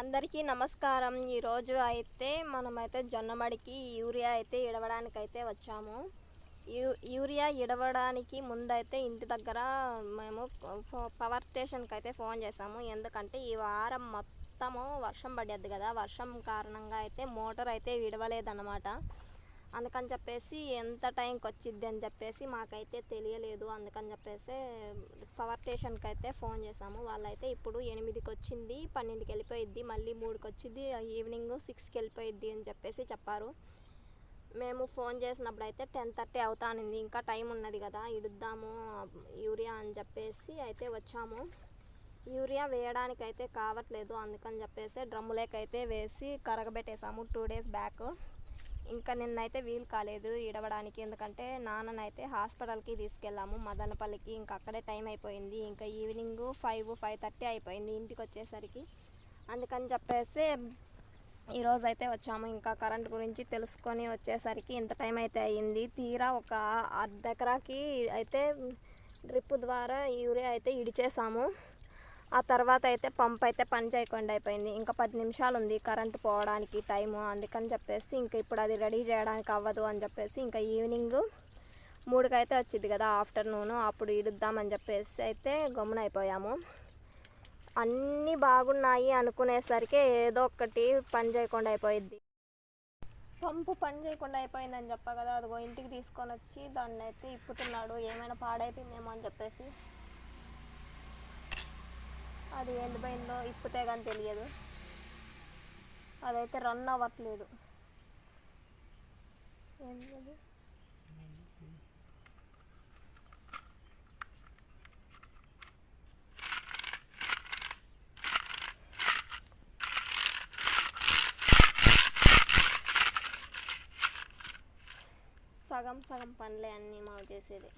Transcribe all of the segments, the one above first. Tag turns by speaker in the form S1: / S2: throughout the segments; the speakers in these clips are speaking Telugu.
S1: అందరికీ నమస్కారం. ఈరోజు అయితే మనమైతే జొన్నమడికి యూరియా అయితే ఇడవడానికి అయితే వచ్చాము. యూ యూరియా ఇడవడానికి ముందైతే ఇంటి దగ్గర మేము పవర్ స్టేషన్కి అయితే ఫోన్ చేసాము ఎందుకంటే ఈ వారం మొత్తము వర్షం పడేది కదా. వర్షం కారణంగా అయితే మోటార్ అయితే విడవలేదన్నమాట అందుకని చెప్పేసి ఎంత టైంకి వచ్చిద్ది అని చెప్పేసి మాకైతే తెలియలేదు. అందుకని చెప్పేసి పవర్ స్టేషన్కి అయితే ఫోన్ చేసాము. వాళ్ళైతే ఇప్పుడు ఎనిమిదికి వచ్చింది పన్నెండుకి వెళ్ళిపోయిద్ది మళ్ళీ మూడుకి వచ్చింది ఈవినింగ్ సిక్స్కి వెళ్ళిపోయిద్ది అని చెప్పేసి చెప్పారు. మేము ఫోన్ చేసినప్పుడు అయితే టెన్ థర్టీ అవుతానింది. ఇంకా టైం ఉన్నది కదా ఇడుద్దాము యూరియా అని చెప్పేసి అయితే వచ్చాము. యూరియా వేయడానికి అయితే కావట్లేదు. అందుకని చెప్పేసి డ్రమ్ములేకైతే వేసి కరగబెట్టేసాము టూ డేస్ బ్యాక్. ఇంకా నిన్నైతే వీలు కాలేదు ఇడవడానికి ఎందుకంటే నాన్ననైతే హాస్పిటల్కి తీసుకెళ్ళాము మదనపల్లికి. ఇంకా అక్కడే టైం అయిపోయింది. ఇంకా ఈవినింగ్ ఫైవ్ ఫైవ్ థర్టీ అయిపోయింది ఇంటికి వచ్చేసరికి. అందుకని చెప్పేసి ఈరోజు అయితే వచ్చాము. ఇంకా కరెంట్ గురించి తెలుసుకొని వచ్చేసరికి ఇంత టైం అయితే అయ్యింది తీరా ఒక అర్ధ ఎకరాకి అయితే డ్రిప్ ద్వారా యూరియా అయితే ఇడిచేసాము. ఆ తర్వాత అయితే పంప్ అయితే పని చేయకుండా అయిపోయింది. ఇంకా పది నిమిషాలు ఉంది కరెంట్ పోవడానికి టైము అందుకని చెప్పేసి ఇంకా ఇప్పుడు అది రెడీ చేయడానికి అవ్వదు అని చెప్పేసి ఇంకా ఈవినింగ్ మూడుకి అయితే వచ్చింది కదా ఆఫ్టర్నూన్. అప్పుడు ఇడుద్దామని చెప్పేసి అయితే గమ్మున అయిపోయాము అన్నీ బాగున్నాయి అనుకునేసరికి ఏదో ఒకటి పని చేయకుండా అయిపోయింది పంపు పని చేయకుండా అయిపోయిందని చెప్పా కదా అదిగో ఇంటికి తీసుకొని వచ్చి దాన్ని అయితే ఇప్పుతున్నాడు. ఏమైనా పాడైపోయిందేమో అని చెప్పేసి అది ఎండిపోయిందో ఇప్పితే కానీ తెలియదు. అదైతే రన్ అవ్వట్లేదు. ఏం లేదు సగం సగం పనులే అన్నీ మాకు చేసేది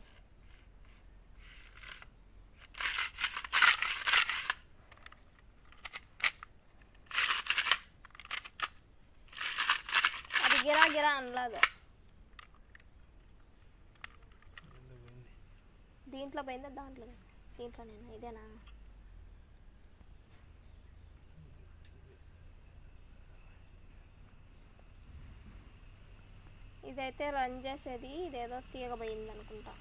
S1: అది గిరా గిరా అనలేదు. దీంట్లో పోయిందా? దాంట్లో. దీంట్లో నేను? ఇదేనా? ఇదైతే రన్ చేసేది ఇదేదో తీగపోయింది అనుకుంటా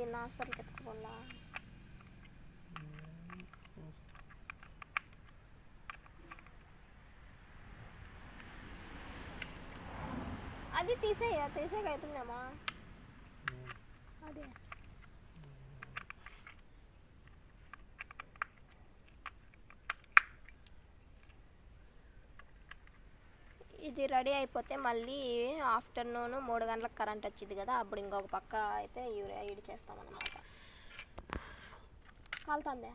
S1: దీన్ని హాస్పిటల్కి ఎత్తుకోవాలా అది తీసేయ తీసేక అవుతుందేమా అదే. ఇది రెడీ అయిపోతే మళ్ళీ ఆఫ్టర్నూన్ మూడు గంటలకు కరెంట్ వచ్చింది కదా అప్పుడు ఇంకొక పక్క అయితే యూరియా ఇడి చేస్తామన్నమాట. కాలుతుందే?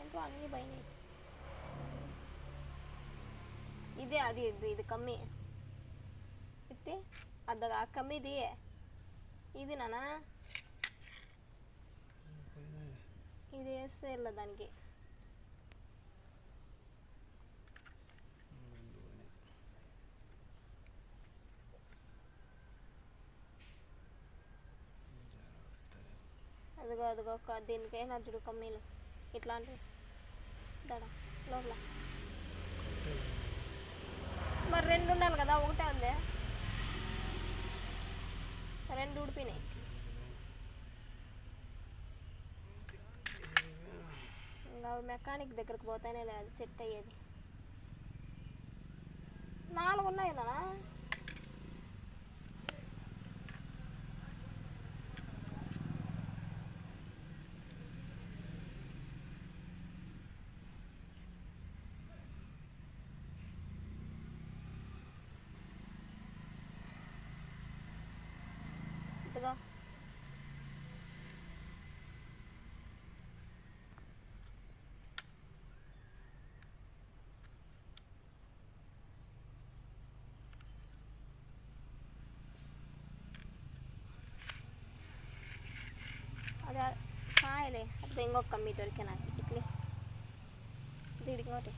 S1: ఏంటో అన్నీ పోయినాయి. ఇదే అది ఇది ఇది కమ్మి. ఇది అద్ద కమ్మిది. ఇది ఇది నానా ఇది వేస్తే వెళ్ళ దానికి. అదిగో అదిగో ఒక దీనికైనా చూడు కమ్మీలు. ఇట్లాంటివి దడ లోపల. మరి రెండు ఉండాలి కదా ఒకటే ఉంది. రెండు ఉడిపినాయి ఇంకా అవి మెకానిక్ దగ్గరకు పోతేనే లేదు సెట్ అయ్యేది. నాలుగు ఉన్నాయి నానా ఇంకొక కమ్మి దొరికే నాకు ఇట్లే దీడికి ఒకటి